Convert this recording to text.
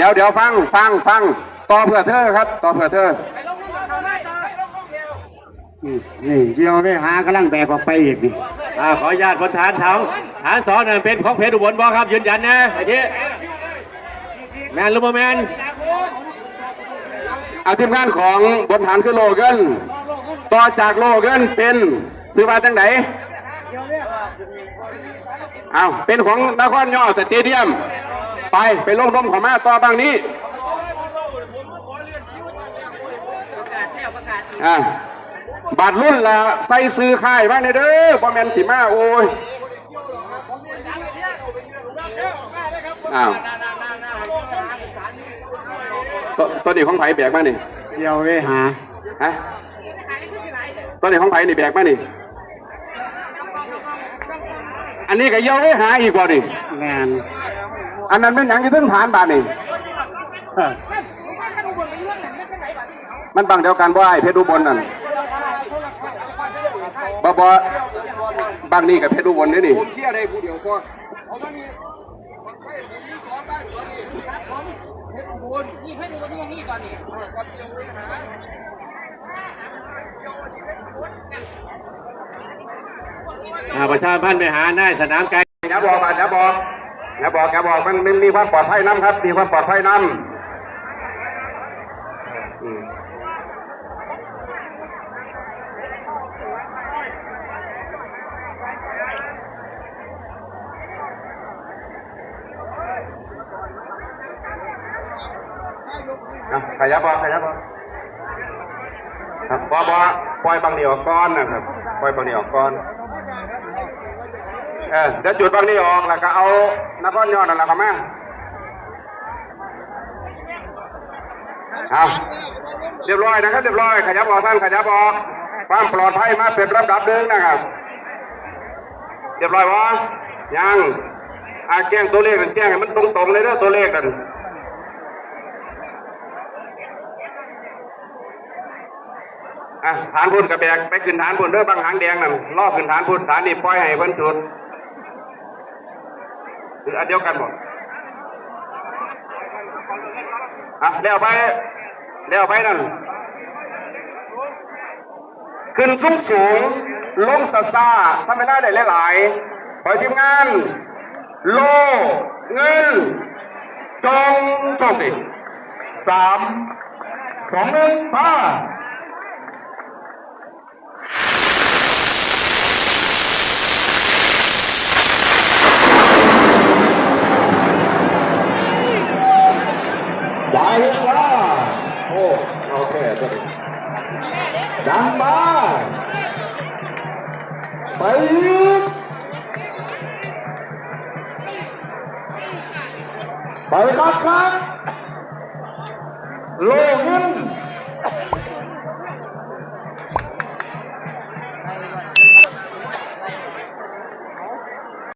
เดี๋ยวเดี๋ยวฟังฟังฟังต่อเผื่อเธอครับ ต่อเผื่อเธอนี่นี่เกี่ยวไปหากำลังแบกออกไปอีกนี่อ่าขออนุญาตบนฐานทางฐานสองนั่นเป็นของเพชรอุบลบอครับยืนยันนะไอ้ที่แมนหรือบ่แมนเอาทีมงานของบนฐานคือโลเกินต่อจากโลเกินเป็นซื้อมาจังไหนเอาเป็นของนครย่อสเตเดียม ไปไปลงนมของมาต่อบางนี้อะบาทรุ่นละใส่ซื้อค่ายมาในเด้อบ่แมนสิมาโอ้ยอ้าวตัวตัวนี้ของไผ่แบกมานี่เกี่ยวไปหาฮะตัวนี้ของไผ่นี่แบกมานี่อันนี้ก็เยาไว้หาอีกว่านี่แมน อันนั้นเป็นหยังที่ถึงฐานบาทนี่เอ้อมันบังเดียวกันบ่ไอ้เพชรอุบลนั่นบ่บ่บางนี่กับเพชรอุบลนี่นี่ผมเชื่อได้ผู้เดียวพอเอาตอนนี้อ่าประชาพันธ์ไปหาได้สนามไกลอย่าบอกบาดอย่าบอก อย่าบอกอย่าบอกมันมันมีความปลอดภัยนํครับ มีความปลอดภัยนํอืมอะขยับบอกขยับบอกครับบอบอปล่อยบางเดียวก้อนนะครับปล่อยบางเดียวก้อน เออเดี๋ยวจุดบางนี้ออกแล้วก็เอานครยอดนั่นแหละครับแม่เอาเรียบร้อยนะครับ เรียบร้อย ขยับออกท่านขยับออกความปลอดภัยมาเป็นลำดับหนึ่งนะครับ เรียบร้อยวะยังอาแจ้งตัวเลขนั่นแจ้งให้มันตรงๆเลยเด้อตัวเลขนั่นอะฐานพุ่นกระแบกไปขึ้นฐานพุ่นเด้อบางหางแดงนั่นรอบขึ้นฐานพุ่นฐานนี่ปล่อยให้เพิ่นจุด หรืออันเดียวกันหมดอะเลี้ยวไปเลี้ยวไปนั่นขึ้นสูงสูงลงซาซาทำไม่ได้ได้หลายๆปล่อทีมงาน โล เงินจงจงดิสามสองหนึ่งป้า ได้ว่าโอ้โอเคตัวนี้ดังมาไปไปครับครับโลเงิน